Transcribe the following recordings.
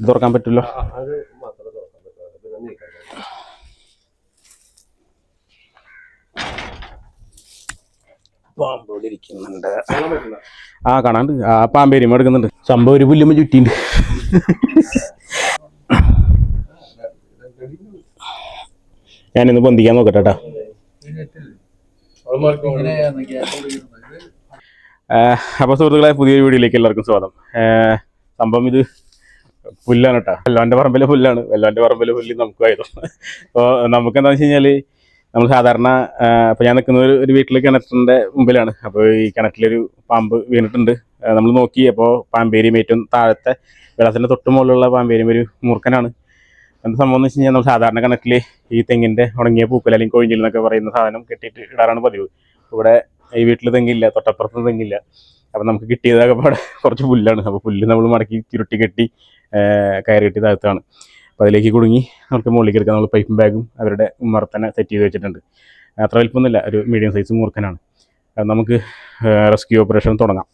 ഇത് തുറക്കാൻ കാണാൻ ആ കാണാണ്ട്. ആ പാമ്പേരിയും എടുക്കുന്നുണ്ട്. സംഭവം ഒരു പുല്ലുമ്പോ ചുറ്റിണ്ട് ഞാനിന്ന് പൊന്തിക്കാൻ നോക്കട്ടെ അപ്പൊ സുഹൃത്തുക്കളായ പുതിയൊരു അപ്പോൾ സുഹൃത്തുക്കളെ പുതിയ വീഡിയോയിലേക്ക് എല്ലാവർക്കും സ്വാഗതം. സംഭവം ഇത് പുല്ലാണ് കേട്ടോ വെല്ലോന്റെ പറമ്പിൽ പുല്ലാണ്. വെല്ലോന്റെ പറമ്പിൽ പുല്ല് നമുക്ക് ആയതും. അപ്പോൾ നമുക്ക് എന്താണെന്ന് വെച്ച് കഴിഞ്ഞാൽ നമ്മൾ സാധാരണ അപ്പോൾ ഞാൻ നിൽക്കുന്ന ഒരു- ഒരു വീട്ടിൽ കിണറ്റിന്റെ മുമ്പിലാണ്. അപ്പോൾ ഈ കിണറ്റിലൊരു പാമ്പ് വീണിട്ടുണ്ട്. നമ്മൾ നോക്കി. അപ്പോൾ പാമ്പേരിയും ഏറ്റവും താഴത്തെ വെള്ളത്തിന്റെ തൊട്ട് മുകളിലുള്ള പാമ്പേരിയും ഒരു മൂർഖനാണ്. എന്താ സംഭവം എന്ന് വെച്ച് കഴിഞ്ഞാൽ നമ്മൾ സാധാരണ കിണറ്റിൽ ഈ തെങ്ങിന്റെ ഉണങ്ങിയ പൂക്കൽ അല്ലെങ്കിൽ കൊഴിഞ്ഞിൽ എന്നൊക്കെ പറയുന്ന സാധനം കെട്ടിയിട്ട് ഇടാറാണ് പതിവ്. ഇവിടെ ഈ വീട്ടിൽ തെങ്ങില്ല തൊട്ടപ്പുറത്ത് തെങ്ങില്ല. അപ്പം നമുക്ക് കിട്ടിയതൊക്കെ അവിടെ കുറച്ച് പുല്ലാണ്. അപ്പോൾ പുല്ല് നമ്മൾ മടക്കി ചുരുട്ടി കെട്ടി കയറി കെട്ടി താഴ്ത്താണ് അപ്പോൾ അതിലേക്ക് കുടുങ്ങി നമുക്ക് മുകളിലേക്ക് എടുക്കാൻ നമ്മൾ പൈപ്പും ബാഗും അവരുടെ ഉമ്മറ തന്നെ സെറ്റ് ചെയ്ത് വെച്ചിട്ടുണ്ട്. അത്ര വലിപ്പമൊന്നുമില്ല. ഒരു മീഡിയം സൈസ് മൂർക്കനാണ് നമുക്ക് റെസ്ക്യൂ ഓപ്പറേഷൻ തുടങ്ങാം.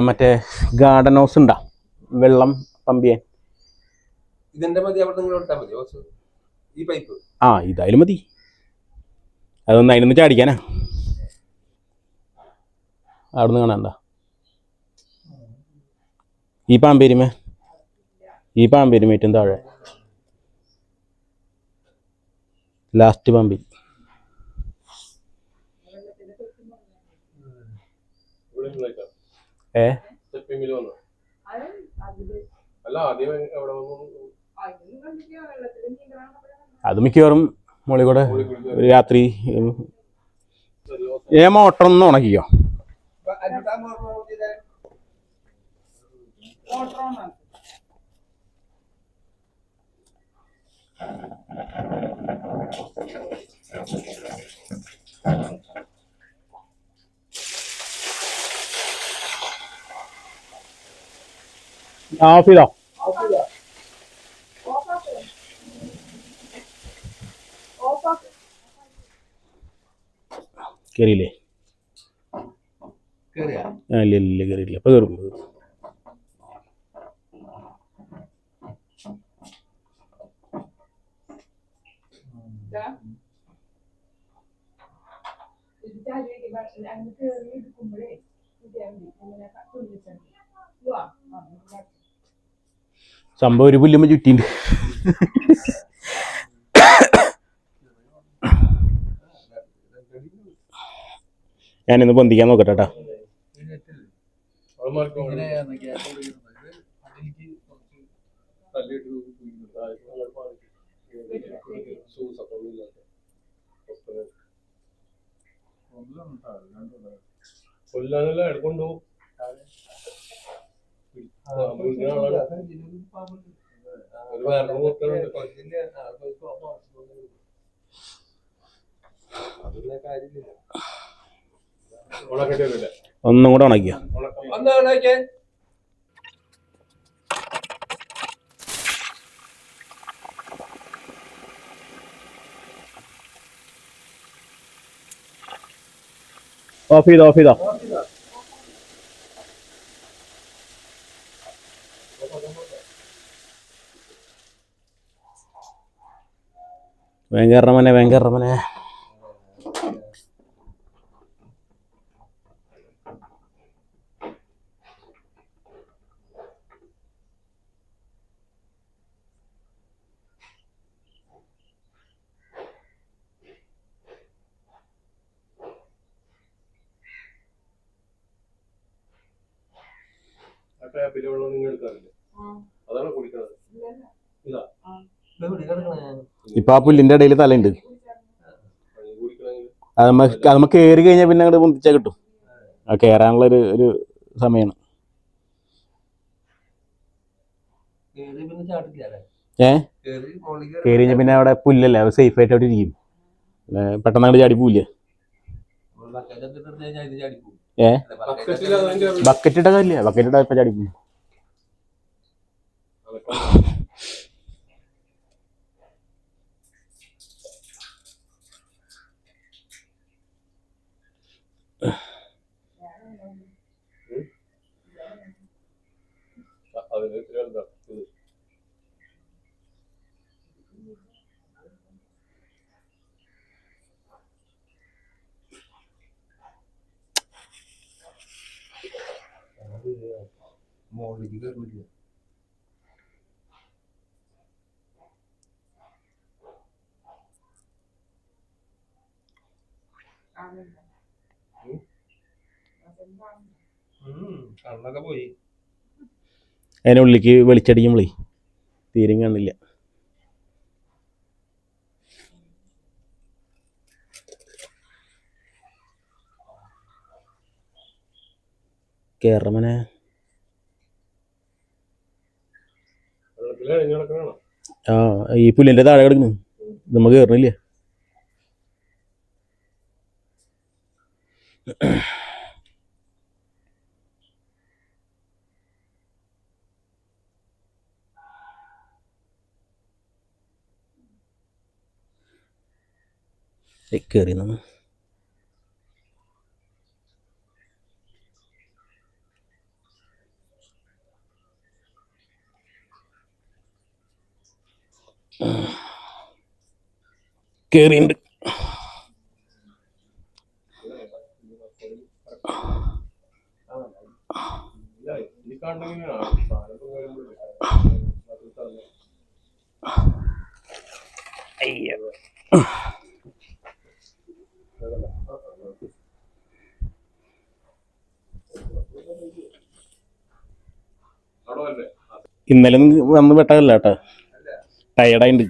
മറ്റേ ഗാർഡൻ ഹൗസ് ഉണ്ടാ? വെള്ളം പമ്പ് ചെയ്യാൻ. ഇതിന്റെ മതി അവിടെ നിങ്ങൾ ഇട്ടാൽ മതി. കുറച്ച് ഈ പൈപ്പ് ആ ഇതായാലും മതി. അതൊന്ന് അതിനൊന്ന് ചാടിക്കാനാ. അവിടുന്ന് കാണാണ്ട ഈ പാമ്പേരിമേ. ഈ പാമ്പേരിമ ഏറ്റവും താഴെ. ലാസ്റ്റ് പാമ്പേരി നിന്നേക്കാം. ഏ? അല്ല ആദ്യം അവിടെ വന്നു? അത് മിക്കവാറും മുകളിൽ കൂടെ രാത്രി ഏമോ ഒന്ന് ഉണക്കിക്കോ. ചെയ്തോ കയറിയില്ലേ ആ ഇല്ല ഇല്ല കയറിയില്ല അപ്പോൾ കയറും സംഭവം ഒരു പുല്ലുമ്പോ ചുറ്റിണ്ട് ഞാനിന്ന് പൊന്തിക്കാൻ നോക്കട്ടെ കേട്ടോ. കൊല്ലാനല്ല ഒരു ഉണക്കട്ടെ വരില്ല ഒന്നും കൂടെ ഉണക്കിയ? ഉണക്കം ഓഫ് ചെയ്തോ ഓഫ് ചെയ്തോ? വെങ്കറമനെ മനെ ടാപ്പിലെ വെള്ളം നിങ്ങൾ എടുക്കാറില്ലേ? അതാണ് കുടിക്കുന്നത് ഇതാ. ഇപ്പൊ ആ പുല്ലിന്റെ ഇടയിൽ തലയുണ്ട്. അത് നമുക്ക് അത് നമുക്ക് കയറി കഴിഞ്ഞാൽ പിന്നെ അങ്ങോട്ട് പൊന്തിച്ചാ കിട്ടും. ആ കേറാനുള്ള ഒരു ഒരു സമയമാണ് കേറി പിന്നെ ചാട്ടില്ല ഏ? കയറി കഴിഞ്ഞാൽ പിന്നെ അവിടെ പുല്ലല്ലേ? അവിടെ സേഫ് ആയിട്ട് അവിടെ ഇരിക്കും. പെട്ടെന്ന് അങ്ങോട്ട് ചാടി പോവില്ല. ഏ? ബക്കറ്റിട്ടതല്ലേ അതിന്റെ ബക്കറ്റ് ഇട്ട കാര്യമില്ല ഇപ്പൊ ചാടി മോളിലേക്ക് കയറുന്നില്ല കണ്ണൊക്കെ പോയി. അതിന്റെ ഉള്ളിലേക്ക് വെളിച്ചടിക്കുമ്പോളേ തീരും കാണില്ല കേറമനെ ആ ഈ പുല്ലിന്റെ താഴെ കിടക്കുന്നു നമുക്ക് കയറണില്ല കയറി നമ്മ കയറിയുണ്ട് ഇല്ല, ഈ കാണണമെങ്കിലാണ് സാധനം വരുമ്പോഴേ അത് തന്നെ. അവിടെ അയ്യോ. ഇന്നലെ വന്ന് പെട്ടതല്ല കേട്ടോ ടയർഡായിട്ടുണ്ട്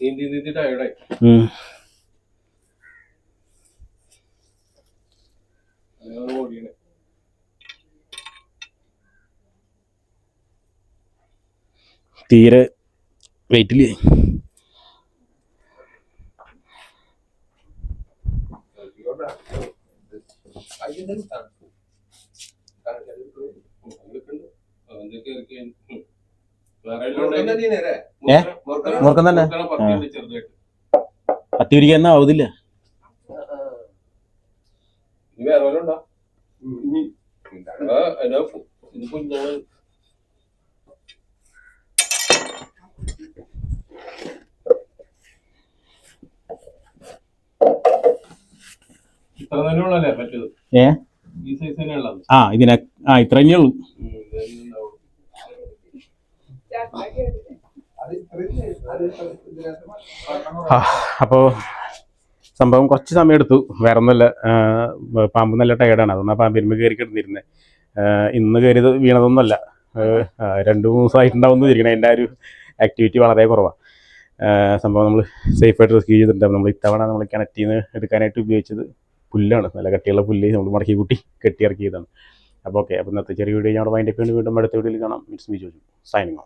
നീന്തി നീന്തി ടയർഡായി ഉം. അങ്ങനെ ഓടിയണേ തീരെ വെയിറ്റിൽ ഏ? മുറുക്കം തന്നെ? പത്തി പിടിക്കാൻ ആവുന്നില്ല ഇനി വേറെ വല്ലതും ഉണ്ടോ? ആ, അതിനാ ഫു- ഇത് കുഞ്ഞാണ്. ഇത്ര തന്നെ ഉള്ളല്ലേ പറ്റത് ഏ? ഈ സൈസ് തന്നെ ആ ഇതിനെ ആ ഇത്ര തന്നെയേ ഉള്ളൂ അപ്പോൾ സംഭവം കുറച്ച് സമയം എടുത്തു വേറെ ഒന്നല്ല പാമ്പ് നല്ല ടയർഡാണ് അതുകൊണ്ട് ആ പാമ്പിന്മ കയറി കിടന്നിരുന്നത് ഇന്ന് കയറിയത് വീണതൊന്നുമല്ല. രണ്ട് മൂന്ന് ദിവസമായിട്ടുണ്ടാവും ഇരിക്കണം എന്റെ ഒരു ആക്ടിവിറ്റി വളരെ കുറവാണ് സംഭവം നമ്മൾ സേഫായിട്ട് റെസ്ക്യൂ ചെയ്തിട്ടുണ്ട്. നമ്മൾ ഇത്തവണ നമ്മൾ കിണറ്റിൽ നിന്ന് എടുക്കാനായിട്ട് ഉപയോഗിച്ചത് പുല്ലാണ്. നല്ല കട്ടിയുള്ള പുല്ല് നമ്മൾ മടക്കി കൂട്ടി കെട്ടി ഇറക്കിയതാണ്. അപ്പോൾ ഓക്കെ അപ്പോൾ ഇന്നത്തെ ചെറിയ വീഡിയോ ഞങ്ങളുടെ വൈൻഡപ്പ് വീണ്ടും അടുത്ത വീഡിയോയിൽ കാണാം. It's me Joju signing